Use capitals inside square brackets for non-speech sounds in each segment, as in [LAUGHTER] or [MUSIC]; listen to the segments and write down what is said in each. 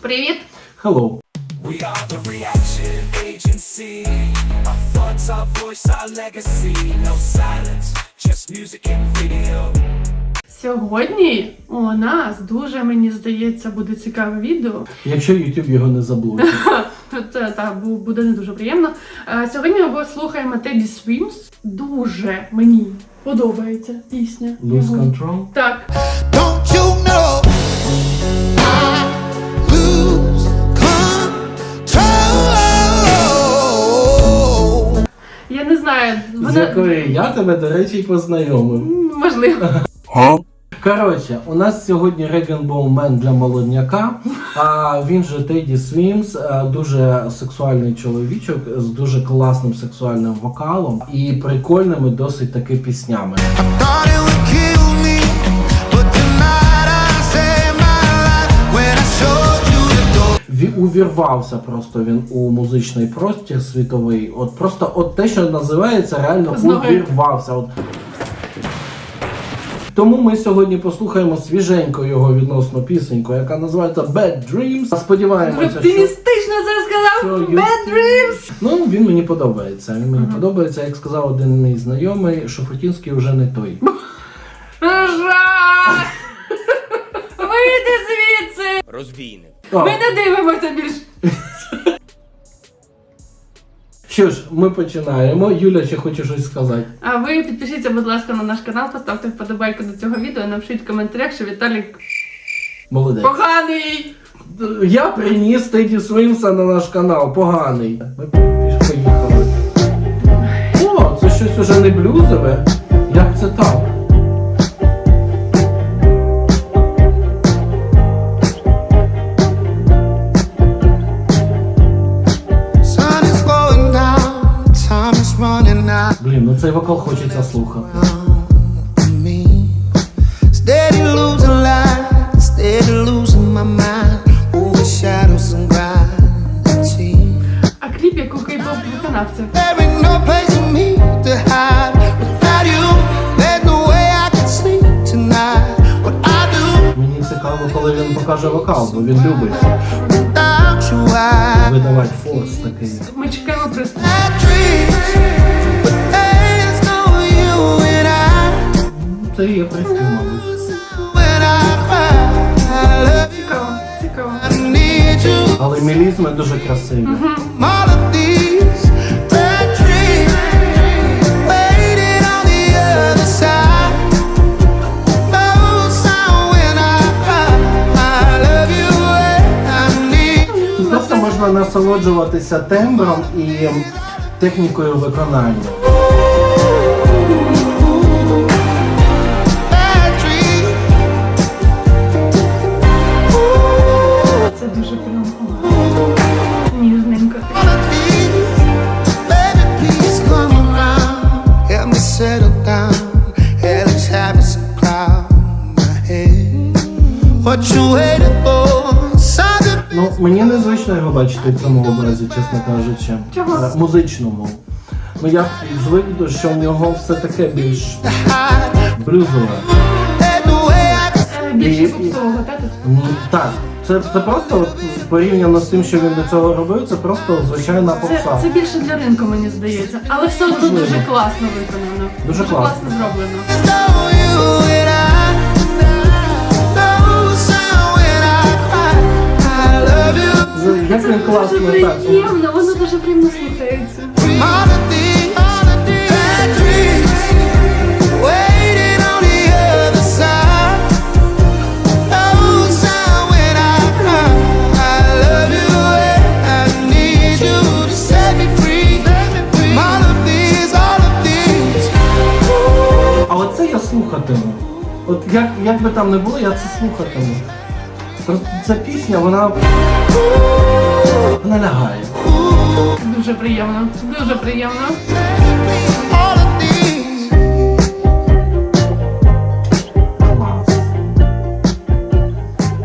Привіт! Hello. We are the reaction agency. Our thoughts, our voice, our legacy. No silence, just music and video. Сьогодні у нас дуже, мені здається, буде цікаве відео. Якщо YouTube його не заблокує. [LAUGHS] Це так буде не дуже приємно. Е, Сьогодні ми слухаємо Teddy Swims. Дуже мені подобається пісня. Lose control. Так. З вона якої я тебе, до речі, познайомив. М, можливо. Коротше, у нас сьогодні Реген Боумен для молодняка, а він же Теді Свімс, е, дуже сексуальний чоловічок з дуже класним сексуальним вокалом і прикольними досить таки піснями. Thought it would kill Увірвався просто він у музичний простір світовий. От просто от те, що називається, реально увірвався. От. Тому ми сьогодні послухаємо свіженько його відносно пісеньку, яка називається Bad Dreams. Сподіваємося, що, оптимістично це сказав. що Bad dreams! ну він мені подобається. Він мені подобається, як сказав один мій знайомий, Шуфутінський вже не той. Жах! [LAUGHS] Вийди звідси! Розвійник. О, Ми не дивимося більше. [LAUGHS] що ж, ми починаємо. Юля, ще хоче щось сказати. А ви підпишіться, будь ласка, на наш канал, поставте вподобайку до цього відео, напишіть в коментарях, що Віталік Молодець. поганий. Я приніс Теді Свинса на наш канал, поганий. Ми пішки поїхали. О, це щось уже не блюзове. Блін, ну цей вокал хочеться слухати. А кліп як у кейпоп виконавця. Мені цікаво, коли він покаже вокал, бо він любить видавати форс такий. Ми чекаємо Це і є приспів, мабуть. Цікаво, цікаво. Але мілізми дуже красиві. Просто можна насолоджуватися тембром і технікою виконання. Waiting for? Something Ну, мені незвично його бачити в цьому образі, чесно кажучи. Чого? Е, Музичному. Ну я звик, до, що в нього все таке більш блюзове. Е, Більше попсового, та тут? Так, це, це просто от, порівняно з тим, що він до цього робив, це просто звичайна Це, попса. це більше для ринку, мені здається. Але все одно Можливо. дуже класно виконано. Дуже класно. зроблено. know you and I. No sound when I cry. I love you. З- Як він класно Дуже так. приємно, воно слухатиму. От як, як би там не було, я це слухатиму. Просто ця пісня, вона. Вона лягає. Дуже приємно, дуже приємно. Клас.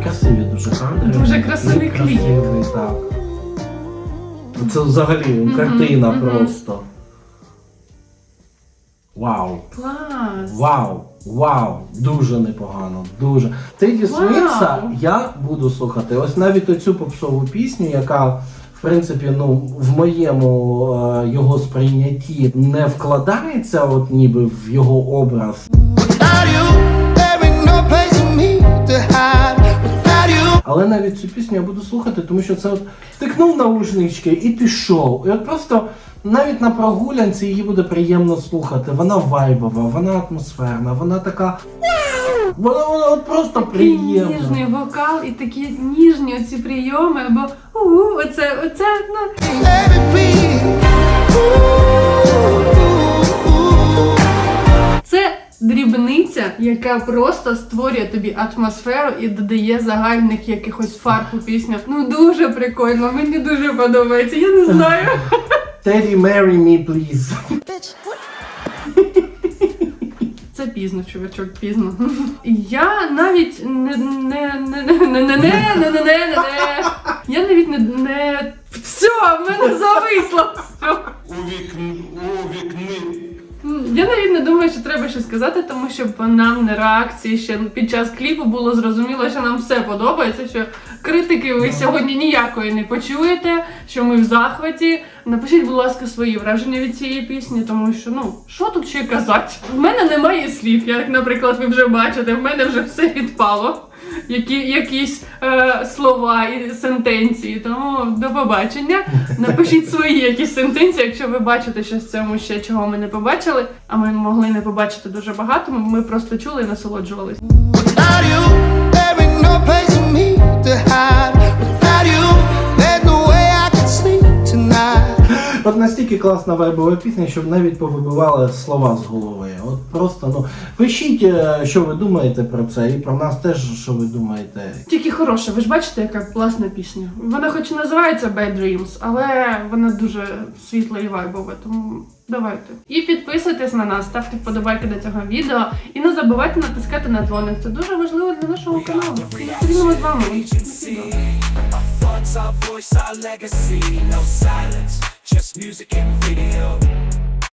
Красиві дуже кадри. Дуже красивий кліп. Красивий, так. Це взагалі картина просто. Вау! Клас! Вау! Вау! Дуже непогано, дуже. Теді Вау! Я буду слухати. Ось навіть оцю попсову пісню, яка. В принципі, ну в моєму е, його сприйнятті не вкладається, от ніби в його образ. Але навіть цю пісню я буду слухати, тому що це от втикнув наушнички і пішов. І от просто навіть на прогулянці її буде приємно слухати. Вона вайбова, вона атмосферна, вона така. Вона, вона от просто Такий приємна. ніжний вокал і такі ніжні оці прийоми, бо у, оце, оце, ну. baby, please. Ooh, дрібниця, яка просто створює тобі атмосферу і додає загальних якихось фарб у пісню. Ну дуже прикольно, мені дуже подобається. Я не знаю. Teddy, marry me, please. Це пізно, чувачок, пізно. Я навіть не не не не не не не не не не не не Я навіть не не все, в мене зависло. Все. М, Я навіть не думаю, що треба ще сказати, тому що по нам на реакції ще під час кліпу було зрозуміло, що нам все подобається. Що критики ви сьогодні ніякої не почуєте, що ми в захваті. Напишіть, будь ласка, свої враження від цієї пісні, тому що ну що тут ще казати? В мене немає слів, як, наприклад, ви вже бачите, в мене вже все відпало. Які, якісь е, слова і сентенції. Тому до побачення. Напишіть свої якісь сентенції, якщо ви бачите щось в цьому ще, чого ми не побачили. А ми могли не побачити дуже багато. Ми просто чули і tonight. От настільки класна вайбова пісня, щоб навіть повибивали слова з голови. Просто ну пишіть, е, що ви думаєте про це, і про нас теж, що ви думаєте. Тільки хороша, ви ж бачите, яка класна пісня. Вона хоч і називається Bad Dreams, але вона дуже світла і вайбова, тому давайте. І підписуйтесь на нас, ставте вподобайки до цього відео. І не забувайте натискати на дзвоник. Це дуже важливо для нашого каналу. Ми зустрінемо з вами. our voice, our legacy. No silence, just music and video.